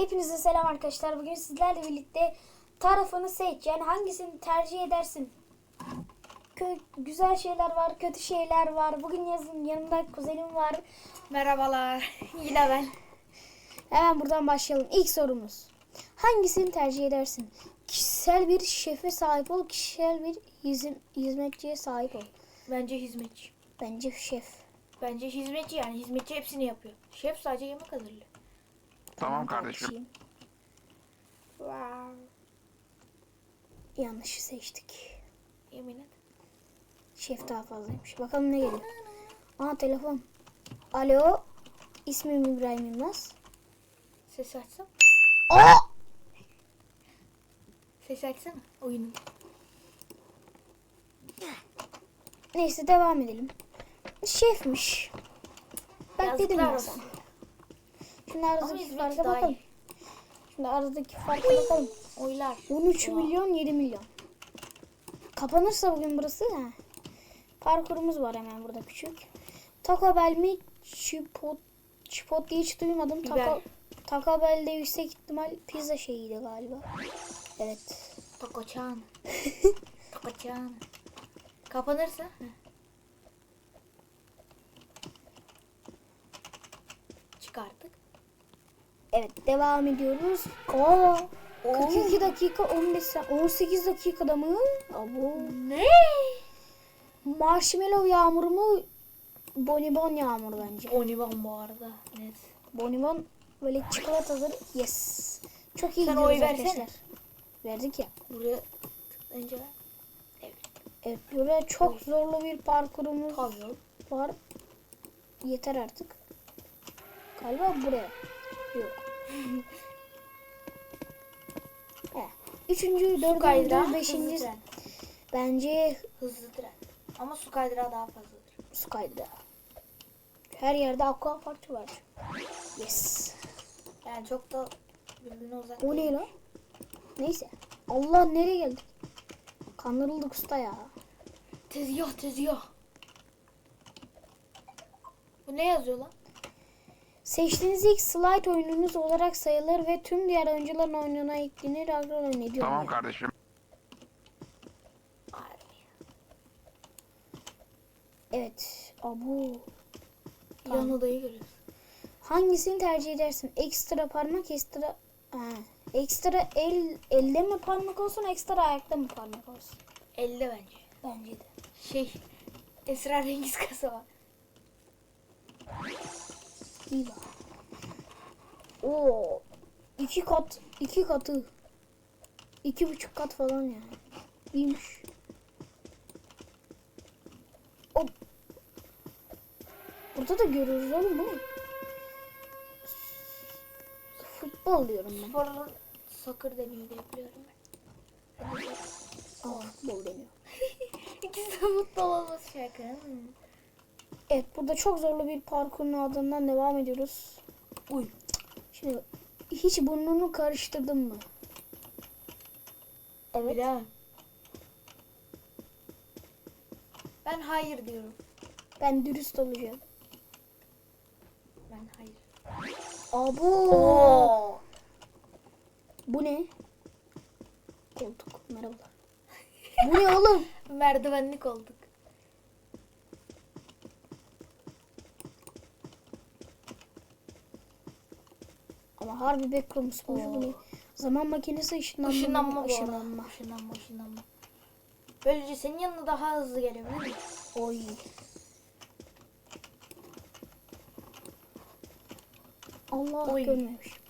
Hepinize selam arkadaşlar. Bugün sizlerle birlikte tarafını seç. Yani hangisini tercih edersin? Kö- güzel şeyler var, kötü şeyler var. Bugün yazın yanımda kuzenim var. Merhabalar. Yine ben. Hemen buradan başlayalım. İlk sorumuz. Hangisini tercih edersin? Kişisel bir şefe sahip ol, kişisel bir hizm- hizmetçiye sahip ol. Bence hizmetçi. Bence şef. Bence hizmetçi yani hizmetçi hepsini yapıyor. Şef sadece yemek hazırlıyor. Tamam kardeşim. tartışayım. Wow. Yanlışı seçtik. Yemin et. Şef daha fazlaymış. Bakalım ne geliyor. Aa telefon. Alo. İsmim İbrahim Yılmaz. Ses açsam. Aa! Ses açsana oyunun. Neyse devam edelim. Şefmiş. Dedim Yazıklar ben olsun. sana. Şimdi aradaki farka bakalım. Şimdi aradaki farka bakalım. Oylar. 13 Oha. milyon 7 milyon. Kapanırsa bugün burası ha. Parkurumuz var hemen burada küçük. Taco Bell mi? Chipot, Chipot diye hiç duymadım. Biber. Taco, Taco Bell'de yüksek ihtimal pizza şeyiydi galiba. Evet. Takoçan. Takoçan. Kapanırsa. Heh. Çıkarttık. Evet devam ediyoruz. Oo, Oo. 42 dakika 15 sa- 18 dakikada mı? Abo. Ne? Marshmallow yağmuru mu? Bonibon yağmuru bence. Onivan bu arada. Net. Bonibon böyle çikolatadır. Yes. Çok iyi Sen gidiyoruz oy versene. arkadaşlar. Verdik ya. Buraya tıklayınca evet. Evet böyle çok zorlu bir parkurumuz Tabii. var. Yeter artık. Galiba buraya. Yok. He. Üçüncü, dördüncü, kaydırağı, hızlı beşinci. tren. Bence Hızlı tren. Ama su kaydırağı daha fazladır. su kaydı. Her yerde aqua parkı var. Yes. Yani çok da birbirine uzak O ne lan? Neyse. Allah nereye geldik? Kandırıldık usta ya. Tezgah tezgah. Bu ne yazıyor lan? Seçtiğiniz ilk slide oyununuz olarak sayılır ve tüm diğer oyuncuların oyununa eklenir. Agron ne diyor? Tamam kardeşim. Evet. Abu. Yan odayı görüyoruz. Hangisini tercih edersin? Ekstra parmak, ekstra... Ha. Ekstra el elde mi parmak olsun, ekstra ayakta mı parmak olsun? Elle bence. Bence de. Şey. Esrarengiz kasaba. Bak. Oo. iki kat, iki katı. iki buçuk kat falan yani. İyiymiş. Hop. Burada da görüyoruz oğlum bu. ne? Futbol diyorum ben. Sporla soccer deniyor diye biliyorum ben. Aa, futbol deniyor. İkisi de futbol olması şaka. Evet burada çok zorlu bir parkurun ardından devam ediyoruz. Uy. Şimdi hiç burnunu karıştırdın mı? Evet. Bilemem. Ben hayır diyorum. Ben dürüst olacağım. Ben hayır. Abo. Bu ne? Koltuk. Merhabalar. Bu ne oğlum? Merdivenlik olduk. Harbi backroom olmuş ne? Zaman makinesi ışınlanma. Işınlanma bu arada. Işınlanma. Işınlanma, ışınlanma. Böylece senin yanına daha hızlı gelebilir mi? Oy. Allah Oy. görmemiş.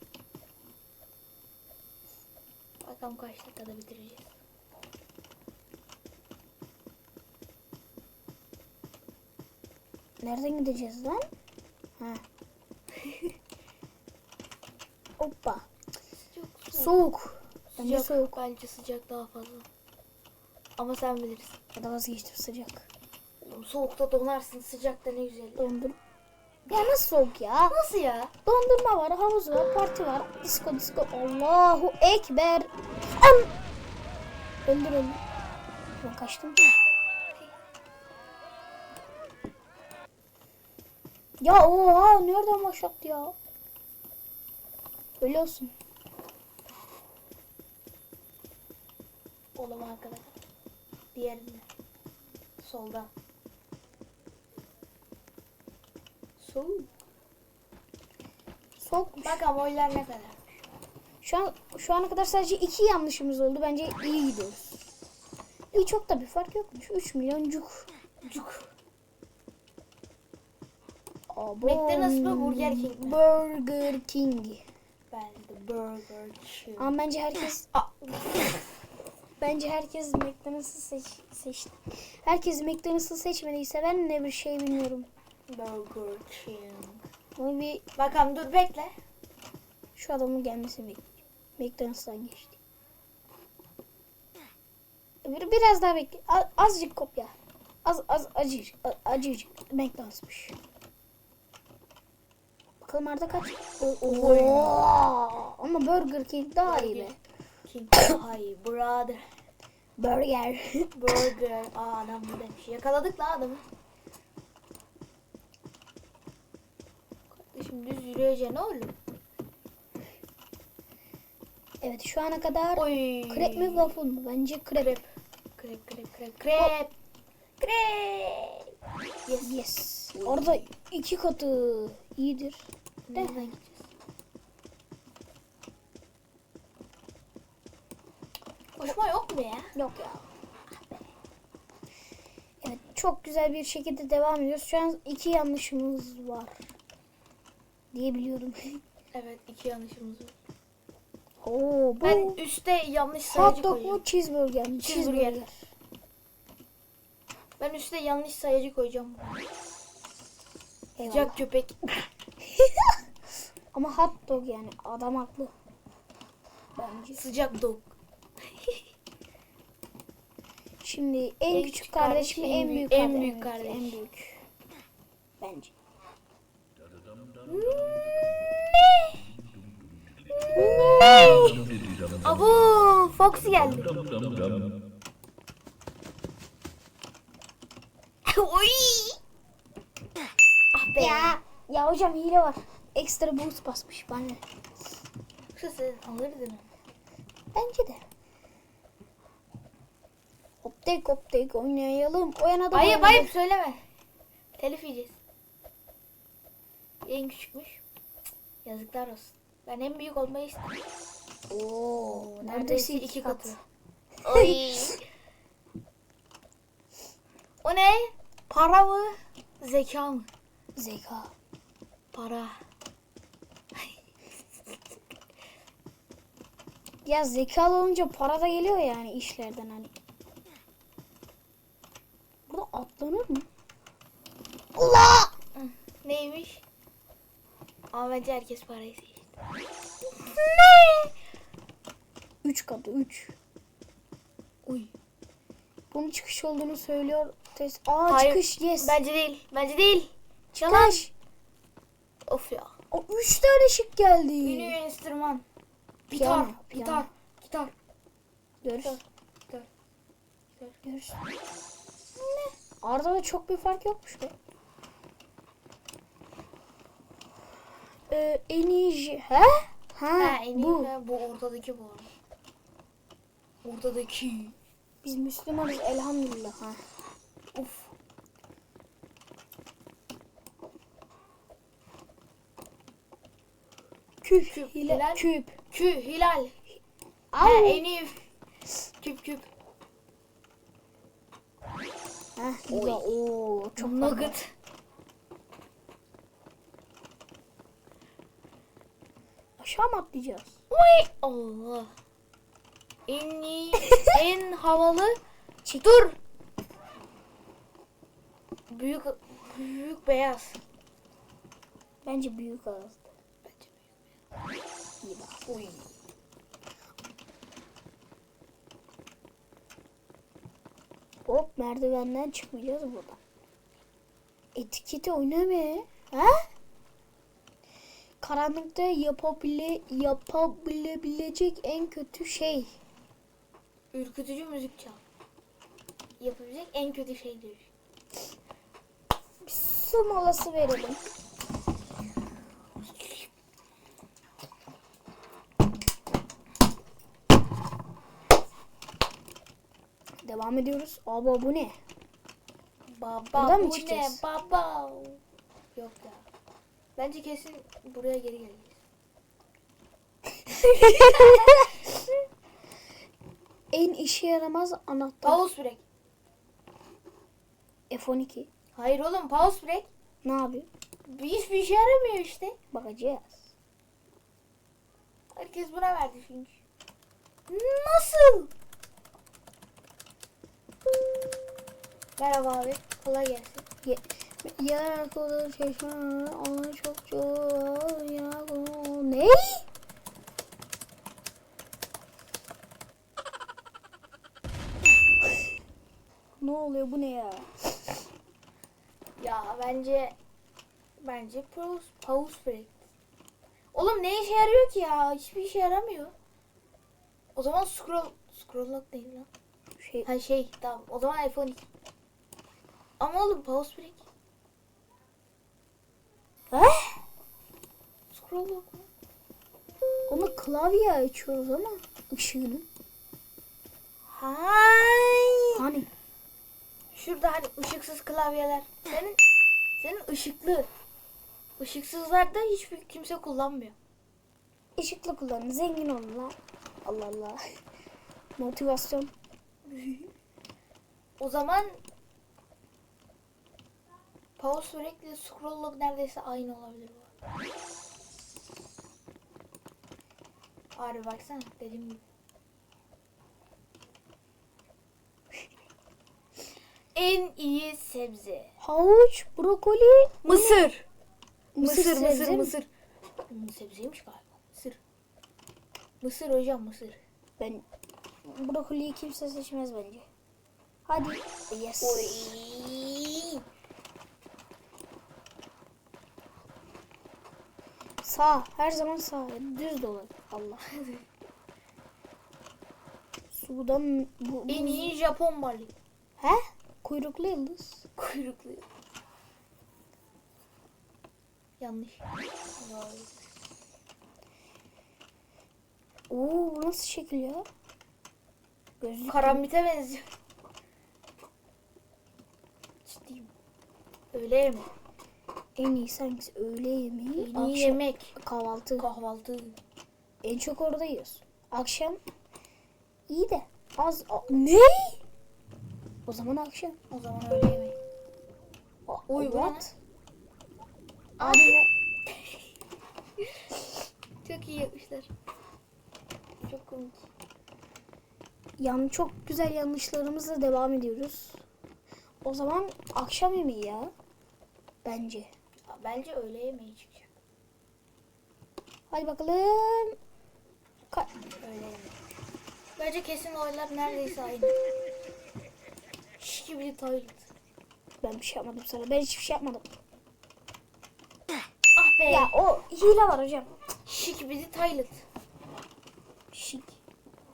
Bakalım kaç dakikada bitireceğiz. Nereden gideceğiz lan? Ha. Hoppa. Soğuk. Bence Sıcak. soğuk. Bence sıcak daha fazla. Ama sen bilirsin. Ya da vazgeçtim sıcak. Oğlum soğukta donarsın, sıcakta ne güzel. Dondur. Ya nasıl soğuk ya? Nasıl ya? Dondurma var, havuz var, parti var, disco disco. Allahu Ekber. Am! Öldür öldür. Ben kaçtım. Ya oha nereden başlattı ya? Öyle olsun. Oğlum arkada. Diğerinde. Solda. Sol. Soğukmuş. Bak ama oylar ne kadar. Şu an şu ana kadar sadece iki yanlışımız oldu. Bence iyi gidiyoruz. İyi çok da bir fark yokmuş. 3 milyoncuk. Cuk. Abo. McDonald's mı, Burger King mi? Burger King. Ben de Burger King. Ama bence herkes Aa, bence herkes McDonald's'ı seç, seçti. Herkes McDonald's'ı seçmediyse ben ne bir şey bilmiyorum. Burger King. Ama bir Bakalım dur bekle. şu adamın gelmesi bekliyorum. McDonald's'tan geçti. Bir, biraz daha bekle. A- azıcık kopya. Az az acıcık. Acıcık. McDonald'smış. Bakalım Arda kaç? Oo. Ama Burger King daha iyi be. King. Ay brother. Burger. Burger. Aa adam bu demiş. Yakaladık la adamı. Kardeşim düz yürüyeceksin oğlum. evet şu ana kadar Oy. krep mi waffle mı? Bence krep. Krep. Krep krep krep krep. Krep. Yes. Yes. Orada iki katı iyidir. Nereden gideceğiz? Koşma yok mu ya? Yok ya. Evet çok güzel bir şekilde devam ediyoruz. Şu an iki yanlışımız var. Diyebiliyorum. Evet iki yanlışımız var. Oo bu Ben üstte yanlış hot sayacı dog koyacağım. mu cheeseburger mi? Cheeseburger. Ben üstte yanlış sayacı koyacağım. Eyvallah. Sıcak köpek. Ama hot dog yani adam haklı. Bence. Sıcak dog. Şimdi en, En küçük küçük kardeşim kardeş, en büyük en büyük kardeş. En büyük. Bence. Abu Fox geldi. Oy. Be. Ya ya hocam hile var. Ekstra boost basmış bana. Yoksa sen alırdın. Bence de. Hop tek hop tek oynayalım. O yana da oynayalım. hayır söyleme. Telif yiyeceğiz. En küçükmüş. Yazıklar olsun. Ben en büyük olmayı istedim. Oo, Neredeyse iki katı. Oy. o ne? Para mı? Zeka mı? Zeka. Para. Ya zekalı olunca para da geliyor yani işlerden hani. Burada atlanır mı? Allah! Neymiş? Ama bence herkes parayı seçti. Üç katı üç. Uy. Bunun çıkış olduğunu söylüyor. Test. Aa Hayır, çıkış yes. Bence değil. Bence değil. Yalan. Çıkış. Of ya. O üç tane şık geldi. Ünlü enstrüman. Piyano, Gitar. piyano. Gitar. Gitar. Görüş. Gitar. Görüş. Ne? Arda da çok bir fark yokmuş be. Ee, en iyi j- He? Ha, Ha, en iyi bu. bu. bu ortadaki bu. Ortadaki. Biz Müslümanız elhamdülillah. Ha. Uf. Küp. Küp, hilal. küp. Kü, hilal. Ha, Au. en iyi. Küp küp. Ha, Oy. Oo, çok. Nugget. Aşağı mı atlayacağız? Uy. Allah. En iyi, en havalı. Dur. Büyük, büyük beyaz. Bence büyük ağızdı. Uy. Hop merdivenden çıkmayacağız buradan. Etiketi oynama. Ha? Karanlıkta yapabile, yapabilebilecek en kötü şey. Ürkütücü müzik çal. Yapabilecek en kötü şey diyor. Su molası verelim. Devam ediyoruz. Aba bu ne? Baba Buradan mı bu ne çıkacağız? baba? Yok ya. Bence kesin buraya geri geleceğiz. en işe yaramaz anahtar. Pause break. F12. Hayır oğlum pause break. Ne yapıyor? Hiçbir işe yaramıyor işte. Bakacağız. Herkes buna verdi çünkü. Nasıl? Merhaba abi. Kolay gelsin. Ye Yer kodu çeşme ona çok çok ya ne? ne oluyor bu ne ya? Ya bence bence pause, pause break. Oğlum ne işe yarıyor ki ya? Hiçbir işe yaramıyor. O zaman scroll scroll lock değil lan. Şey Ha şey tamam. O zaman iPhone 2. Ama oğlum pause break. He? Scroll mu? Onu klavye açıyoruz ama ışığını. Hay. Hani Şurada hani ışıksız klavyeler. Senin senin ışıklı. Işıksızlarda hiçbir kimse kullanmıyor. ışıklı kullanın zengin olun lan. Allah Allah. Motivasyon. O zaman pause sürekli scroll lock neredeyse aynı olabilir bu. Abi baksana dediğim gibi. En iyi sebze. Havuç, brokoli, Mısır. Mısır Mısır, mısır, sebze mısır. Hmm, sebzeymiş galiba. Mısır. Mısır hocam mısır. Ben brokoliyi kimse seçmez bence. Hadi. Yes. Sağ. Her zaman sağ. Düz dolan. Allah. Sudan bu, bu- En iyi Japon balığı. He? Kuyruklu yıldız. Kuyruklu. Yanlış. Oo bu nasıl şekil ya? Gözlük. Karambite benziyor. Ciddiyim. Öyle mi? En iyi hangisi? Öğle yemeği. En akşam yemek. kahvaltı. Kahvaltı. En çok orada yiyoruz. Akşam iyi de az. A- ne? O zaman akşam. O zaman öyle yemek. A- Oy, bu what? Abi ne? Çok iyi yapmışlar. Çok komik. Yani çok güzel yanlışlarımızla devam ediyoruz. O zaman akşam yemeği ya. Bence. Bence öğle yemeği çıkacak. Hadi bakalım. Ka- Öğle yemeği. Bence kesin oylar neredeyse aynı. Şş gibi bir toilet. ben bir şey yapmadım sana. Ben hiçbir şey yapmadım. Ah be. Ya o hile var hocam. Şık bir toilet. Şik.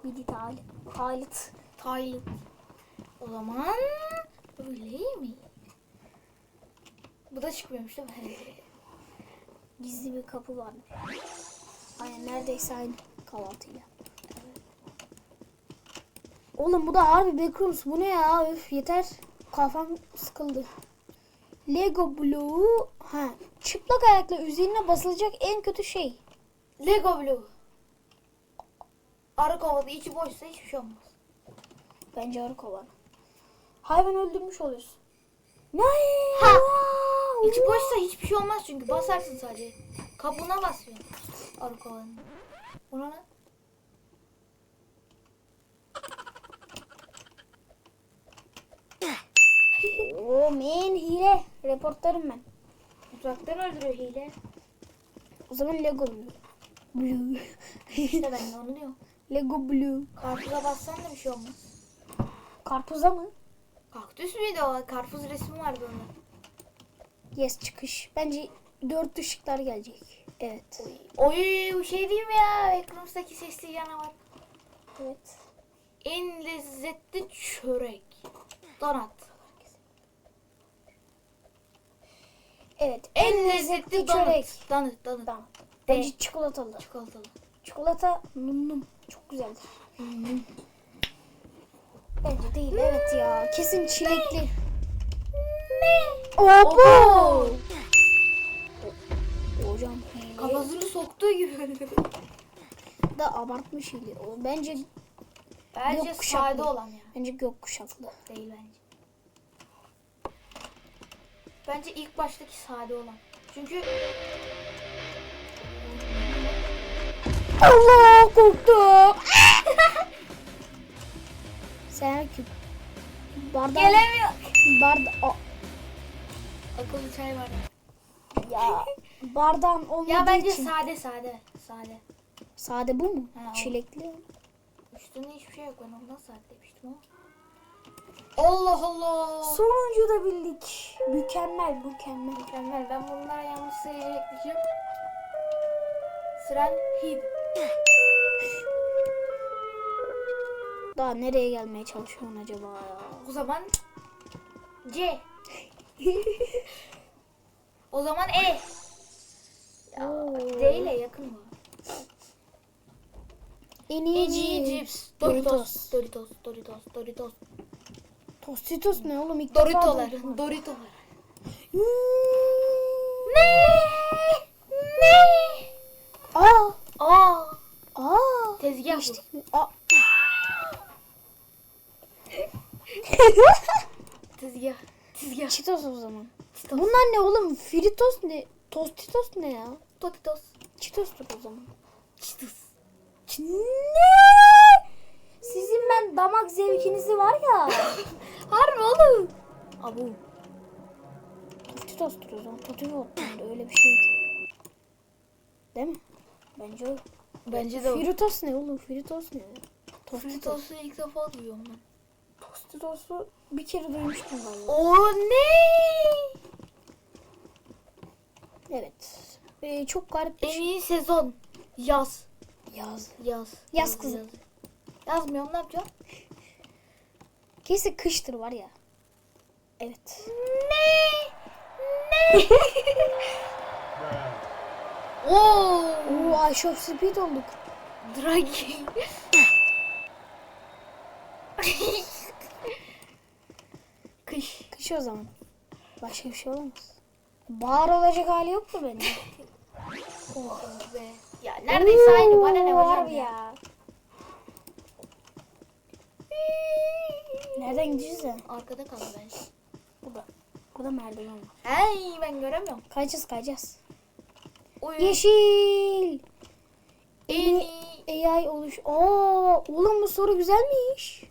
Bidi talit. Talit. Toilet. O zaman öğle yemeği. Bu da çıkmıyormuş değil mi? Gizli bir kapı var. Aynen neredeyse aynı kahvaltıyla. Oğlum bu da harbi Backrooms. Bu ne ya? Öf yeter. Kafam sıkıldı. Lego bloğu. Ha, çıplak ayakla üzerine basılacak en kötü şey. Lego Blue. Arı kovada içi boşsa hiçbir şey olmaz. Bence arı kovanı. Hayvan öldürmüş oluyorsun. Ne? Ha! İçi boşsa hiçbir şey olmaz çünkü basarsın sadece. Kabuğuna basıyorsun. Arı kovanın. Bu ne? Oo men hile. Reportlarım ben. Uzaktan öldürüyor hile. O zaman Lego Blue. Blue. İşte ben de onu diyorum. Lego Blue. Karpuza bassan da bir şey olmaz. Karpuza mı? Kaktüs müydü o? Karpuz resmi vardı onda. Yes çıkış. Bence dört ışıklar gelecek. Evet. Oy bu şey değil mi ya? Ekranımızdaki sesli canavar. Evet. En lezzetli çörek. Donat. Evet. En lezzetli çörek. donat. Donat, donat. Tamam. De. Bence çikolatalı. Çikolatalı. Çikolata num num. Çok güzeldir. Bence değil. Evet ya. Kesin çilekli. Obo! Opo. Hocam. Kafasını soktuğu gibi. da abartmış hile. O bence Bence Yok, kuşaklı. sade olan ya. bence gökkuşaklı. Değil bence. Bence ilk baştaki sade olan. Çünkü Allah korktum. Sen kim? Bardak. gelemiyor. Barda Akıllı çay var. ya bardağın olmadığı Ya bence için. sade sade. Sade. Sade bu mu? Ha, o. Çilekli. Üstünde hiçbir şey yok. Ben ondan sade demiştim ama. Allah Allah. Sonuncu da bildik. Mükemmel, mükemmel. Mükemmel. Ben bunlara yanlış ekleyeceğim. Sıran hid. Daha nereye gelmeye çalışıyorsun acaba ya? O zaman C. o zaman E. Oo. D ile yakın mı? En iyi cips. Doritos. Doritos. Doritos. Doritos. Doritos. Tostitos ne oğlum? İlk Doritolar. Doritolar. Hmm. Ne? Ne? Aa, Aa. aa. Tezgah bu. Geçtik mi? Aa. Tezgah. Tezgah. Cheetos o zaman. Cheetos. Bunlar ne oğlum? Fritos ne? Tostitos ne ya? Totitos. Cheetos'tur o zaman. Cheetos. Ne? Sizin ben damak zevkinizi var ya. Harbi oğlum. Abu. Tostitos o zaman. Totitos öyle bir şeydi. Değil mi? Bence o. Bence de. Fritos ne oğlum? Fritos ne? Tostitos. Fritos'u ilk defa duyuyorum ben. Tostitos'u bir kere duymuştum galiba. O ne? Evet. Ee, çok garip bir En şey. iyi sezon. Yaz. Yaz. Yaz. Yaz kızım. yaz. Yazmıyorum ne yapacağım? Kesin kıştır var ya. Evet. Ne? Ne? Oo. Oo, Ice of Speed olduk. Dragi. Kış. Kış o zaman. Başka bir şey olamaz. Bahar olacak hali yok mu bence? Oh be. Ya neredeyse aynı. Bana ne Oo, harbi ya. Nereden gideceğiz ya? Arkada kaldı bence. Burada. Burada merdiven var. Hey ben göremiyorum. Kayacağız kayacağız. Oyun. Yeşil. En iyi. AI oluş. Aa, oğlum bu soru güzelmiş.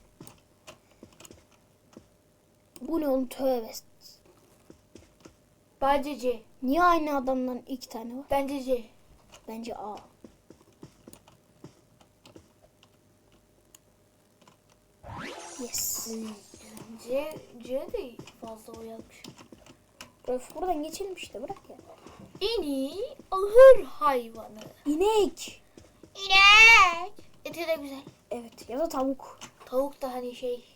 Bu ne oğlum tövbe. Bence C. Niye aynı adamdan iki tane var? Bence C. Bence A. Yes. C, C de fazla oyamış. Öf buradan geçelim işte bırak ya. İyi ahır hayvanı. İnek. İnek. Eti de güzel. Evet ya da tavuk. Tavuk da hani şey.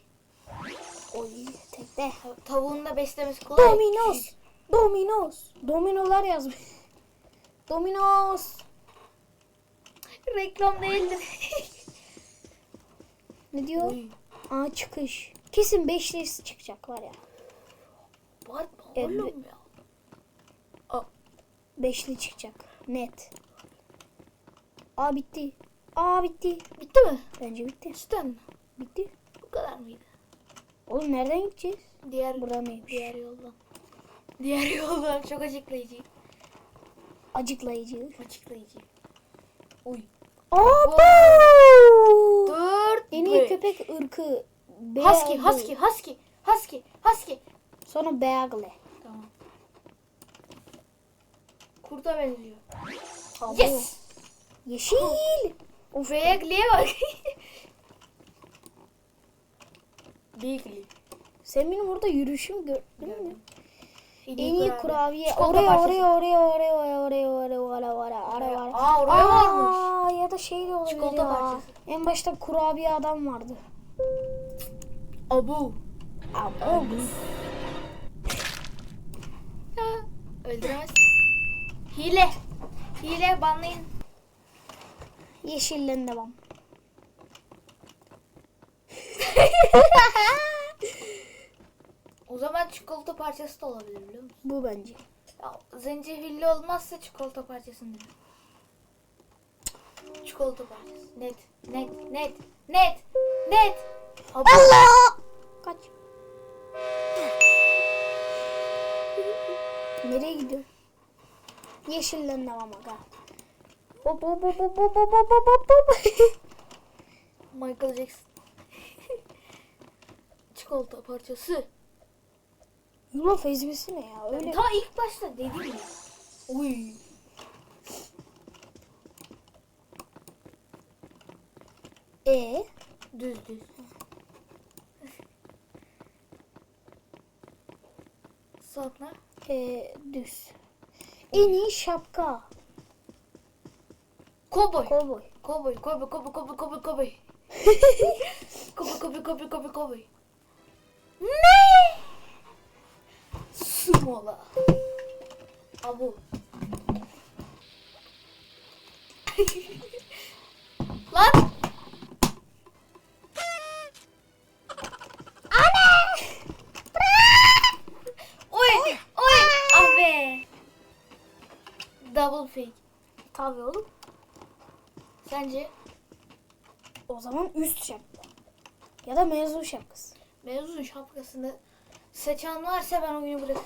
Oy tekte. ta- Tavuğun da beslemesi kolay. Dominos. Dominos. Dominolar yazmış. Dominos. Reklam değildi. Ne diyor? Oy. Aa çıkış. Kesin beşlisi çıkacak var ya. Bağırma Evet. oğlum ya. Aa, Beşli çıkacak. Net. Aa bitti. Aa bitti. bitti mi? Bence bitti. Cidden mi? Bitti. Bu kadar mıydı? Oğlum nereden gideceğiz? Diğer Burada mıymış? diğer yoldan. Diğer yoldan çok açıklayıcı. Acıklayıcı. Açıklayıcı. Oy. Abo! Dört. En iyi köpek ırkı. Husky, Beagle. husky, husky, husky, husky. Sonra Beagle. Tamam. Kurda benziyor. Abo. Yes. Yeşil. Of Beagle'ye bak. Beagle. Sen benim orada yürüyüşümü gördün mü? En iyi kurabiye. Oraya oraya oraya oraya oraya oraya oraya oraya oraya oraya oraya. Aa oraya varmış. Ya da şey de olabilir Çikolata ya. parçası. En başta kurabiye adam vardı. Abu. Abo. Öldüremez. Hile. Hile banlayın. Yeşillen devam o zaman çikolata parçası da olabilir biliyor musun? Bu bence. Ya, zencefilli olmazsa çikolata parçasını diyorum. Çikolata parçası. Net, net, net, net, net. Abi. Allah! Kaç. Nereye gidiyor? Yeşilden devam aga. Hop hop hop hop hop hop hop hop. Michael Jackson çikolata parçası. Yulaf ezmesi ne ya? Öyle. Ta ilk başta dedim ya. Uy. E Düz düz. Sonra e, düz. En iyi şapka. Kovboy. Kovboy, kovboy, kovboy, kovboy, kovboy, kovboy. Kovboy, kovboy, kovboy, kovboy, kovboy. Ne? Sumola. Abu. Lan. Double fake. Tabii oğlum. Sence? O zaman üst şapka. Ya da mezun şapkası. Mezun şapkasını seçen varsa ben oyunu bırakırım.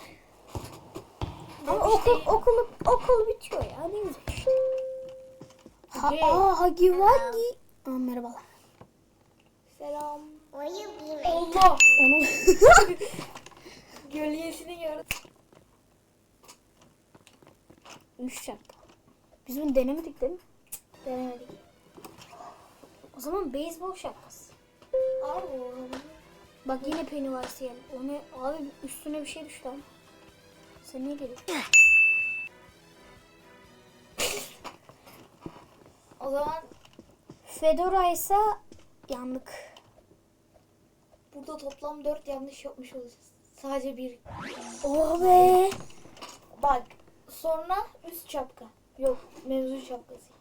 Ama okul, okul, okul bitiyor ya. Ne güzel. Ha, aa, Hagi Wagi. Aa, merhabalar. Selam. Allah. Onu Gölgesini gördüm. üst şapka. Biz bunu denemedik değil mi? Denemedik. O zaman beyzbol şapkası. Abi Bak yine Pennywise geldi. O ne? Abi üstüne bir şey düştü ama. Sen ne geliyorsun? o zaman Fedora ise yandık. burada toplam 4 yanlış yapmış olacağız. Sadece bir. Oh be. Bak sonra üst şapka. Yok mevzu şapkası.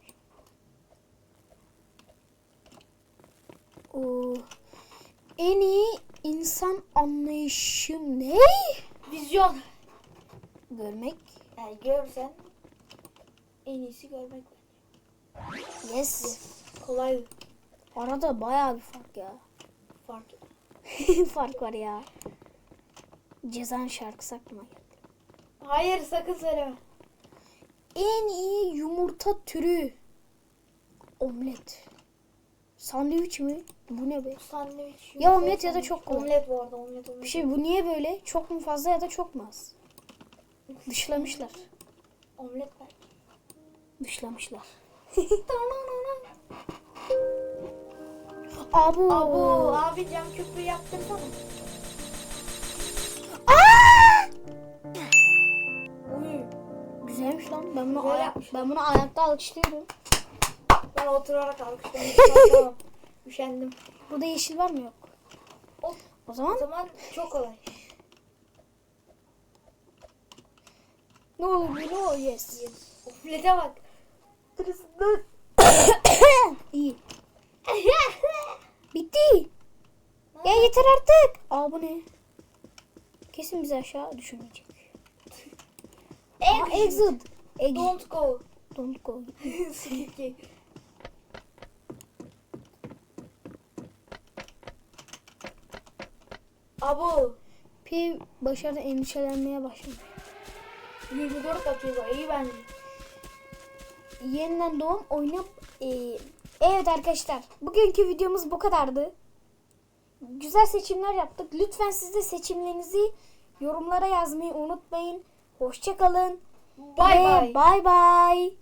Oo. En iyi insan anlayışım ne? Vizyon. Görmek. Yani görsen en iyisi görmek. Yes. Kolay Arada bayağı bir fark ya. fark. fark var ya. Cezan şarkısı aklıma geldi. Hayır sakın söyleme. En iyi yumurta türü. Omlet. Sandviç mi? Bu ne be? Sandviç. Ya omlet ya da çok kolay. Omlet bu arada omlet omlet. Bir şey bu niye böyle? Çok mu fazla ya da çok mu az? Dışlamışlar. Omlet var. Dışlamışlar. Abu. Abu abi cam köprü yaptırsana. Güzelmiş lan. Ben bunu ayak, ben bunu ayakta alkışlıyorum. Ben oturarak alkışlamışım. tamam. Üşendim. Burada yeşil var mı yok? O, O o zaman zaman çok kolay. ne olur ne olur yes. Omlete bak. İyi. Bitti. Ya yeter artık. Aa bu ne? Kesin bizi aşağı düşürmeyecek. Aa, exit. Exit. Don't go. Don't go. Abu. Pi başarı endişelenmeye başladı. 24 dakika iyi bence. Yeniden doğum oynayıp e, evet arkadaşlar bugünkü videomuz bu kadardı. Güzel seçimler yaptık. Lütfen siz de seçimlerinizi yorumlara yazmayı unutmayın. Hoşçakalın. Bye bye. Bye bye.